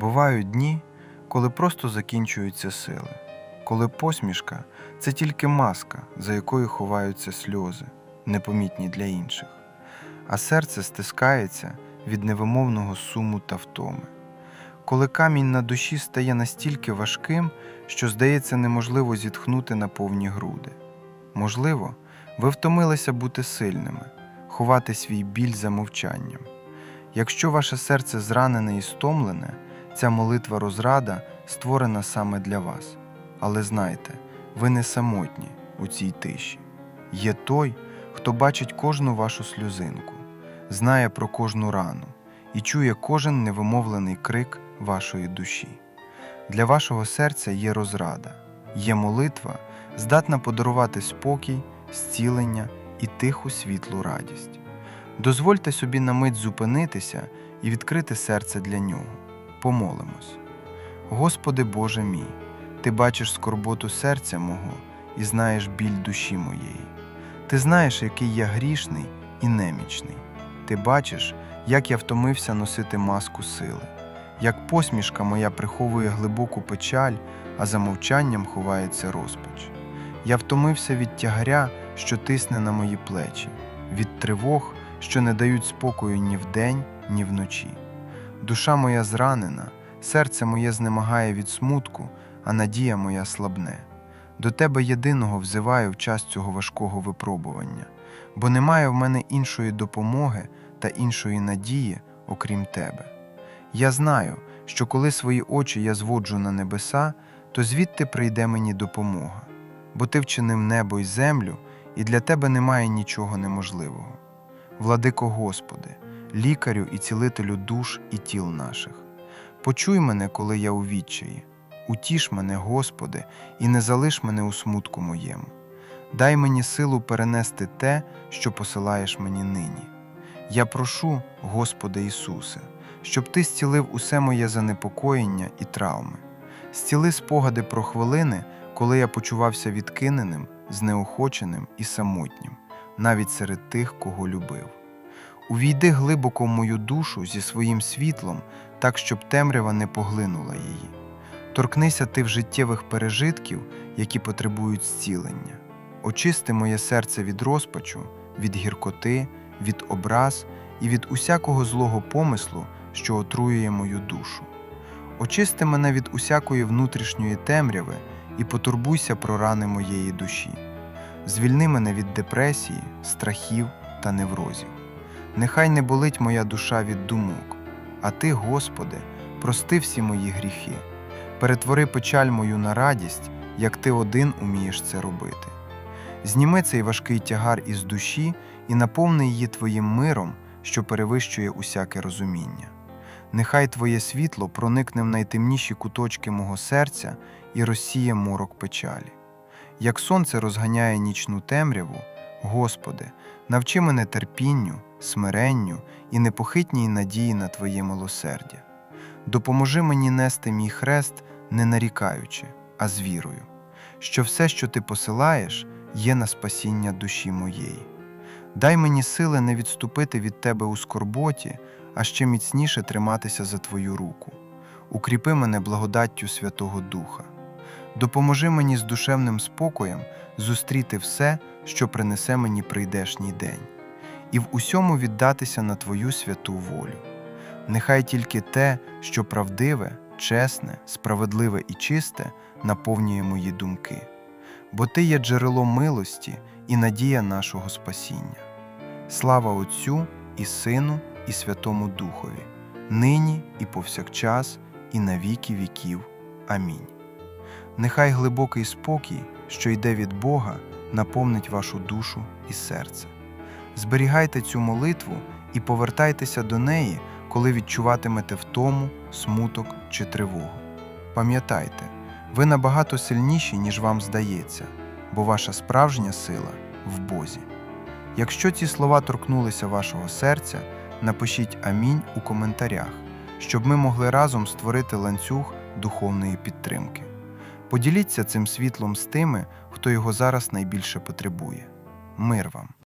Бувають дні, коли просто закінчуються сили, коли посмішка це тільки маска, за якою ховаються сльози, непомітні для інших, а серце стискається від невимовного суму та втоми. Коли камінь на душі стає настільки важким, що здається неможливо зітхнути на повні груди. Можливо, ви втомилися бути сильними, ховати свій біль за мовчанням. Якщо ваше серце зранене і стомлене, ця молитва розрада створена саме для вас. Але знайте, ви не самотні у цій тиші. Є той, хто бачить кожну вашу сльозинку, знає про кожну рану і чує кожен невимовлений крик вашої душі. Для вашого серця є розрада, є молитва, здатна подарувати спокій, зцілення і тиху світлу радість. Дозвольте собі на мить зупинитися і відкрити серце для нього. Помолимось. Господи Боже мій, Ти бачиш скорботу серця мого і знаєш біль душі моєї. Ти знаєш, який я грішний і немічний. Ти бачиш, як я втомився носити маску сили, як посмішка моя приховує глибоку печаль, а за мовчанням ховається розпач. Я втомився від тягаря, що тисне на мої плечі, від тривог, що не дають спокою ні вдень, ні вночі. Душа моя зранена, серце моє знемагає від смутку, а надія моя слабне. До тебе єдиного взиваю в час цього важкого випробування, бо немає в мене іншої допомоги та іншої надії, окрім тебе. Я знаю, що коли свої очі я зводжу на небеса, то звідти прийде мені допомога, бо ти вчинив небо й землю, і для тебе немає нічого неможливого. Владико Господи, лікарю і цілителю душ і тіл наших. Почуй мене, коли я у відчаї. Утіш мене, Господи, і не залиш мене у смутку моєму. Дай мені силу перенести те, що посилаєш мені нині. Я прошу, Господи Ісусе, щоб Ти зцілив усе моє занепокоєння і травми. Зціли спогади про хвилини, коли я почувався відкиненим, знеохоченим і самотнім, навіть серед тих, кого любив. Увійди глибоко в мою душу зі своїм світлом, так, щоб темрява не поглинула її. Торкнися ти в життєвих пережитків, які потребують зцілення. Очисти моє серце від розпачу, від гіркоти, від образ і від усякого злого помислу, що отруює мою душу. Очисти мене від усякої внутрішньої темряви і потурбуйся про рани моєї душі. Звільни мене від депресії, страхів та неврозів. Нехай не болить моя душа від думок, а Ти, Господи, прости всі мої гріхи, перетвори печаль мою на радість, як Ти один умієш це робити. Зніми цей важкий тягар із душі і наповни її Твоїм миром, що перевищує усяке розуміння. Нехай Твоє світло проникне в найтемніші куточки мого серця і розсіє морок печалі. Як сонце розганяє нічну темряву, Господи, навчи мене терпінню, смиренню і непохитній надії на Твоє милосердя. Допоможи мені нести мій хрест, не нарікаючи, а з вірою, що все, що ти посилаєш, є на спасіння душі моєї. Дай мені сили не відступити від Тебе у скорботі, а ще міцніше триматися за Твою руку. Укріпи мене благодаттю Святого Духа. Допоможи мені з душевним спокоєм зустріти все, що принесе мені прийдешній день, і в усьому віддатися на Твою святу волю. Нехай тільки те, що правдиве, чесне, справедливе і чисте, наповнює мої думки, бо Ти є джерело милості і надія нашого спасіння. Слава Отцю і Сину, і Святому Духові, нині і повсякчас, і на віки віків. Амінь. Нехай глибокий спокій, що йде від Бога, наповнить вашу душу і серце. Зберігайте цю молитву і повертайтеся до неї, коли відчуватимете втому, смуток чи тривогу. Пам'ятайте, ви набагато сильніші, ніж вам здається, бо ваша справжня сила в Бозі. Якщо ці слова торкнулися вашого серця, напишіть Амінь у коментарях, щоб ми могли разом створити ланцюг духовної підтримки. Поділіться цим світлом з тими, хто його зараз найбільше потребує. Мир вам!